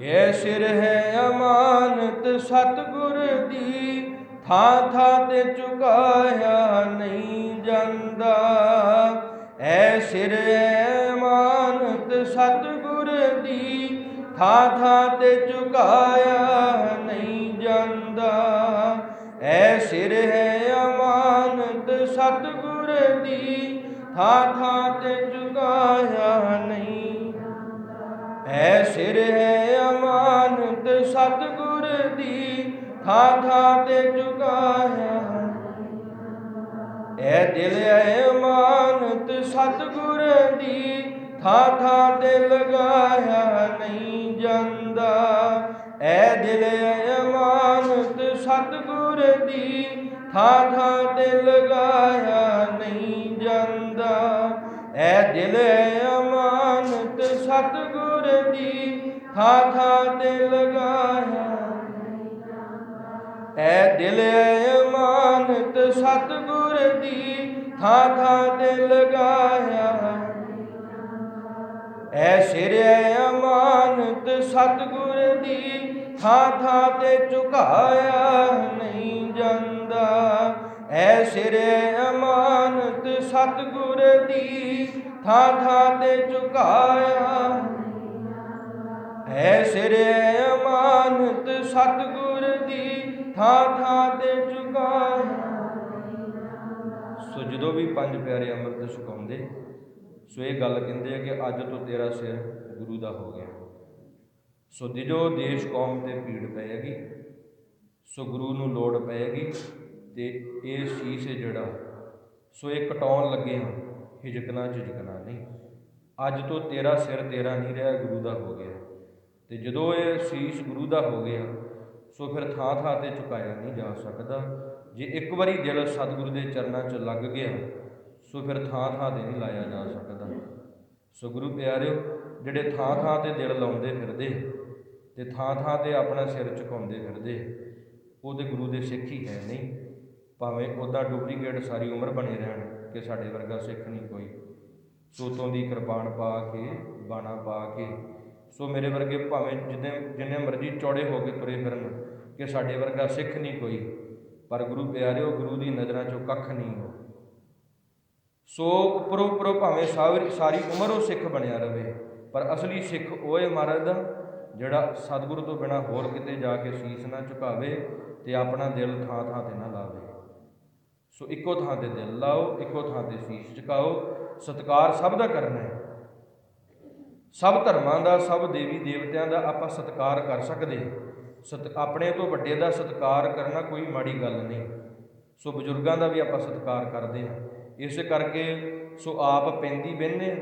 ਇਹ ਸਿਰ ਹੈ ਅਮਾਨਤ ਸਤਿਗੁਰ ਦੀ, ਥਾਂ ਥਾਂ ਤੇ ਚੁਕਾਇਆ ਨਹੀਂ ਜਾਂਦਾ। ਐ ਸਿਰ ਹੈ ਅਮਾਨਤ ਸਤਿਗੁਰ ਦੀ, ਥਾਂ ਥਾਂ ਤੇ ਚੁਕਾਇਆ ਨਹੀਂ ਜਾਂਦਾ। ਐ ਸਿਰ ਹੈ ਅਮਾਨਤ ਸਤਿਗੁਰ ਦੀ, ਥਾਂ ਥਾਂ ਤੇ ਚੁਕਾਇਆ ਨਹੀਂ ਐ ਸਿਰ ਹੈ ਅਮਾਨਤ ਸਤਿਗੁਰ ਦੀ, ਥਾਂ ਥਾਂ ਤੇ ਚੁਕਾਇਆ। ਐ ਦਿਲ ਐ ਅਮਾਨਤ ਸਤਿਗੁਰ ਦੀ, ਥਾਂ ਥਾਂ ਤੇ ਲਗਾਇਆ ਨਹੀਂ ਜਾਂਦਾ। ਐ ਦਿਲ ਐ ਅਮਾਨਤ ਸਤਿਗੁਰ ਦੀ, ਥਾਂ ਥਾਂ ਤੇ ਲਗਾਇਆ ਨਹੀਂ ਜਾਂਦਾ। ਐ ਦਿਲ ਐ ਅਮਾਨਤ ਸਤਿਗੁਰ ਦੀ ਥਾਂ ਥਾਂ ਤੇ ਲਗਾਇਆ। ਐ ਦਿਲ ਅਮਾਨਤ ਸਤਿਗੁਰ ਦੀ ਥਾਂ ਥਾਂ ਤੇ ਲਗਾਇਆ। ਐ ਸਿਰ ਐ ਅਮਾਨਤ ਸਤਿਗੁਰ ਦੀ ਥਾਂ ਥਾਂ ਤੇ ਝੁਕਾਇਆ ਨਹੀਂ ਜਾਂਦਾ। ਐ ਸਿਰ ਅਮਾਨਤ ਸਤਿਗੁਰ ਦੀ ਥਾਂ ਥਾਂ ਤੇ ਚੁਕਾਇਆ ਐ ਸਿਰ ਅਮਾਨਤ ਸਤਿਗੁਰ ਦੀ ਥਾਂ ਥਾਂ ਤੇ ਝੁਕਾਇਆ। ਸੋ ਜਦੋਂ ਵੀ ਪੰਜ ਪਿਆਰੇ ਅੰਮ੍ਰਿਤ ਛਕਾਉਂਦੇ ਸੋ ਇਹ ਗੱਲ ਕਹਿੰਦੇ ਆ ਕਿ ਅੱਜ ਤੋਂ ਤੇਰਾ ਸਿਰ ਗੁਰੂ ਦਾ ਹੋ ਗਿਆ। ਸੋ ਦਿਜੋ ਦੇਸ਼ ਕੌਮ ਤੇ ਪੀੜ ਪਏਗੀ ਸੋ ਗੁਰੂ ਨੂੰ ਲੋੜ ਪਏਗੀ ਤੇ ਇਹ ਸ਼ੀਸ਼ ਹੈ ਜਿਹੜਾ, ਸੋ ਇਹ ਕਟਾਉਣ ਲੱਗੇ ਹਾਂ, ਹਿਜਕਣਾ ਝਿਜਕਣਾ ਨਹੀਂ। ਅੱਜ ਤੋਂ ਤੇਰਾ ਸਿਰ ਤੇਰਾ ਨਹੀਂ ਰਿਹਾ, ਗੁਰੂ ਦਾ ਹੋ ਗਿਆ। ਤੇ ਜਦੋਂ ਇਹ ਸ਼ੀਸ਼ ਗੁਰੂ ਦਾ ਹੋ ਗਿਆ, ਸੋ ਫਿਰ ਥਾਂ ਥਾਂ ਤੇ ਝੁਕਾਇਆ ਨਹੀਂ ਜਾ ਸਕਦਾ। ਜੇ ਇੱਕ ਵਾਰੀ ਦਿਲ ਸਤਿਗੁਰੂ ਦੇ ਚਰਨਾਂ 'ਚ ਲੱਗ ਗਿਆ, ਸੋ ਫਿਰ ਥਾਂ ਥਾਂ ਤੇ ਨਹੀਂ ਲਾਇਆ ਜਾ ਸਕਦਾ। ਸੋ ਗੁਰੂ ਪਿਆਰਿਓ, ਜਿਹੜੇ ਥਾਂ ਥਾਂ ਤੇ ਦਿਲ ਲਾਉਂਦੇ ਫਿਰਦੇ, ਤੇ ਥਾਂ ਥਾਂ ਤੇ ਆਪਣਾ ਸਿਰ ਝੁਕਾਉਂਦੇ ਫਿਰਦੇ, ਉਹ ਤੇ ਗੁਰੂ ਦੇ ਸਿੱਖ ਹੀ ਹੈ ਨਹੀਂ। ਭਾਵੇਂ ਉਹਦਾ ਡੁਪਲੀਕੇਟ ਸਾਰੀ ਉਮਰ ਬਣੇ ਰਹਿਣ ਕਿ ਸਾਡੇ ਵਰਗਾ ਸਿੱਖ ਨਹੀਂ ਕੋਈ। ਸੋਤੋਂ ਦੀ ਕਿਰਪਾਨ ਪਾ ਕੇ, ਬਾਣਾ ਪਾ ਕੇ, ਸੋ ਮੇਰੇ ਵਰਗੇ ਭਾਵੇਂ ਜਿੰਨੇ ਜਿੰਨੇ ਮਰਜ਼ੀ ਚੌੜੇ ਹੋ ਕੇ ਤੁਰੇ ਫਿਰਨ ਕਿ ਸਾਡੇ ਵਰਗਾ ਸਿੱਖ ਨਹੀਂ ਕੋਈ। ਪਰ ਗੁਰੂ ਪਿਆਰਿਓ, ਗੁਰੂ ਦੀ ਨਜ਼ਰਾਂ 'ਚੋਂ ਕੱਖ ਨਹੀਂ ਹੋ। ਸੋ ਉੱਪਰੋਂ ਉੱਪਰੋਂ ਭਾਵੇਂ ਸਾਰੀ ਸਾਰੀ ਉਮਰ ਉਹ ਸਿੱਖ ਬਣਿਆ ਰਹੇ ਪਰ ਅਸਲੀ ਸਿੱਖ ਉਹ ਹੈ ਮਹਾਰਾਜ ਦਾ ਜਿਹੜਾ ਸਤਿਗੁਰੂ ਤੋਂ ਬਿਨਾ ਹੋਰ ਕਿਤੇ ਜਾ ਕੇ ਸੀਸ ਨਾ ਝੁਕਾਵੇ ਤੇ ਆਪਣਾ ਦਿਲ ਥਾਂ ਥਾਂ ਤੇ ਨਾ ਲਾਵੇ। ਸੋ ਇੱਕੋ ਥਾਂ ਤੇ ਦਿਲ ਲਾਓ, ਇੱਕੋ ਥਾਂ ਤੇ ਸੀਸ ਝੁਕਾਓ। ਸਤਕਾਰ ਸਭ ਦਾ ਕਰਨਾ ਹੈ। ਸਭ ਧਰਮਾਂ ਦਾ, ਸਭ ਦੇਵੀ ਦੇਵਤਿਆਂ ਦਾ ਆਪਾਂ ਸਤਕਾਰ ਕਰ ਸਕਦੇ ਸਤ, ਆਪਣੇ ਤੋਂ ਵੱਡੇ ਦਾ ਸਤਕਾਰ ਕਰਨਾ ਕੋਈ ਮਾੜੀ ਗੱਲ ਨਹੀਂ। ਸੋ ਬਜ਼ੁਰਗਾਂ ਦਾ ਵੀ ਆਪਾਂ ਸਤਕਾਰ ਕਰਦੇ ਹਾਂ। ਇਸੇ ਕਰਕੇ ਸੋ ਆਪ ਪੈਂਦੀ ਬਹਿੰਦੇ ਹਾਂ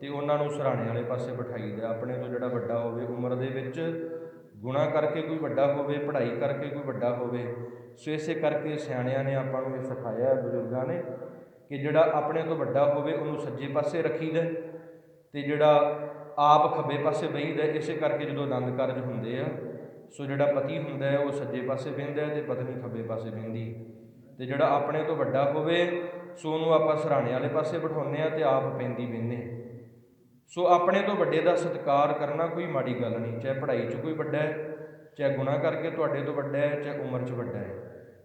ਤੇ ਉਹਨਾਂ ਨੂੰ ਸਰਾਣੇ ਵਾਲੇ ਪਾਸੇ ਬਿਠਾਈਦਾ। ਆਪਣੇ ਤੋਂ ਜਿਹੜਾ ਵੱਡਾ ਹੋਵੇ ਉਮਰ ਦੇ ਵਿੱਚ ਗੁਣਾ ਕਰਕੇ ਕੋਈ ਵੱਡਾ ਹੋਵੇ, ਪੜ੍ਹਾਈ ਕਰਕੇ ਕੋਈ ਵੱਡਾ ਹੋਵੇ, ਸੋ ਇਸੇ ਕਰਕੇ ਸਿਆਣਿਆਂ ਨੇ ਆਪਾਂ ਨੂੰ ਇਹ ਸਿਖਾਇਆ, ਬਜ਼ੁਰਗਾਂ ਨੇ, ਕਿ ਜਿਹੜਾ ਆਪਣੇ ਤੋਂ ਵੱਡਾ ਹੋਵੇ, ਉਹਨੂੰ ਸੱਜੇ ਪਾਸੇ ਰੱਖੀਦਾ ਤੇ ਜਿਹੜਾ ਆਪ ਖੱਬੇ ਪਾਸੇ ਬਹੀਦਾ ਇਸੇ ਕਰਕੇ ਜਦੋਂ ਆਨੰਦ ਕਾਰਜ ਹੁੰਦੇ ਆ, ਸੋ ਜਿਹੜਾ ਪਤੀ ਹੁੰਦਾ ਹੈ, ਉਹ ਸੱਜੇ ਪਾਸੇ ਬਹਿੰਦਾ ਹੈ ਤੇ ਪਤਨੀ ਖੱਬੇ ਪਾਸੇ ਬਹਿੰਦੀ ਤੇ ਜਿਹੜਾ ਆਪਣੇ ਤੋਂ ਵੱਡਾ ਹੋਵੇ, ਸੋ ਉਹਨੂੰ ਆਪਾਂ ਸਰਾਣੇ ਵਾਲੇ ਪਾਸੇ ਬਿਠਾਉਂਦੇ ਆ ਤੇ ਆਪ ਪੈਂਦੀ ਬਹਿੰਦੇ ਸੋ ਆਪਣੇ ਤੋਂ ਵੱਡੇ ਦਾ ਸਤਿਕਾਰ ਕਰਨਾ ਕੋਈ ਮਾੜੀ ਗੱਲ ਨਹੀਂ, ਚਾਹੇ ਪੜ੍ਹਾਈ 'ਚ ਕੋਈ ਵੱਡਾ ਹੈ, ਚਾਹੇ ਗੁਨਾਹ ਕਰਕੇ ਤੁਹਾਡੇ ਤੋਂ ਵੱਡਾ ਹੈ, ਚਾਹੇ ਉਮਰ 'ਚ ਵੱਡਾ ਹੈ।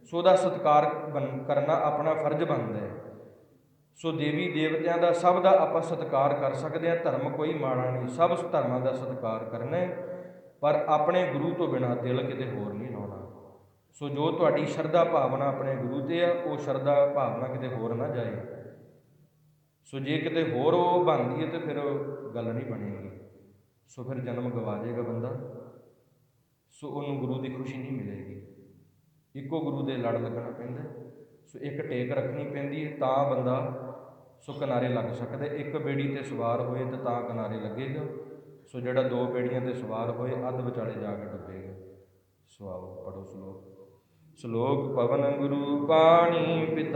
ਸੋ ਉਹਦਾ ਸਤਿਕਾਰ ਕਰਨਾ ਆਪਣਾ ਫਰਜ਼ ਬਣਦਾ ਹੈ। ਸੋ ਦੇਵੀ ਦੇਵਤਿਆਂ ਦਾ ਸਭ ਦਾ ਆਪਾਂ ਸਤਿਕਾਰ ਕਰ ਸਕਦੇ ਹਾਂ, ਧਰਮ ਕੋਈ ਮਾੜਾ ਨਹੀਂ, ਸਭ ਧਰਮਾਂ ਦਾ ਸਤਿਕਾਰ ਕਰਨਾ ਪਰ ਆਪਣੇ ਗੁਰੂ ਤੋਂ ਬਿਨਾ ਦਿਲ ਕਿਤੇ ਹੋਰ ਨਹੀਂ ਲਾਉਣਾ। ਸੋ ਜੋ ਤੁਹਾਡੀ ਸ਼ਰਧਾ ਭਾਵਨਾ ਆਪਣੇ ਗੁਰੂ ਤੇ ਆ, ਉਹ ਸ਼ਰਧਾ ਭਾਵਨਾ ਕਿਤੇ ਹੋਰ ਨਾ ਜਾਏ। ਸੋ ਜੇ ਕਿਤੇ ਹੋਰ ਉਹ ਬਣਦੀ ਹੈ ਤੇ ਫਿਰ ਗੱਲ ਨਹੀਂ ਬਣੇਗੀ। ਸੋ ਫਿਰ ਜਨਮ ਗਵਾ ਜਾਏਗਾ ਬੰਦਾ। ਸੋ ਉਹਨੂੰ ਗੁਰੂ ਦੀ ਖੁਸ਼ੀ ਨਹੀਂ ਮਿਲੇਗੀ। ਇੱਕੋ ਗੁਰੂ ਦੇ ਲੜ ਲੱਗਣਾ ਪੈਂਦਾ। ਸੋ ਇੱਕ ਟੇਕ ਰੱਖਣੀ ਪੈਂਦੀ ਹੈ ਤਾਂ ਬੰਦਾ ਸੋ ਕਿਨਾਰੇ ਲੱਗ ਸਕਦਾ ਇੱਕ ਬੇੜੀ ਤੇ ਸਵਾਰ ਹੋਏ ਤੇ ਤਾਂ ਕਿਨਾਰੇ ਲੱਗੇਗਾ। ਸੋ ਜਿਹੜਾ ਦੋ ਬੇੜੀਆਂ ਤੇ ਸਵਾਰ ਹੋਏ, ਅੱਧ ਵਿਚਾਲੇ ਜਾ ਕੇ ਡੁੱਬੇਗਾ। ਸੋ ਆਓ ਪੜੋ ਸ਼ਲੋਕ। ਸ਼ਲੋਕ ਪਵਨ ਗੁਰੂ ਪਾਣੀ ਪਿਤਾ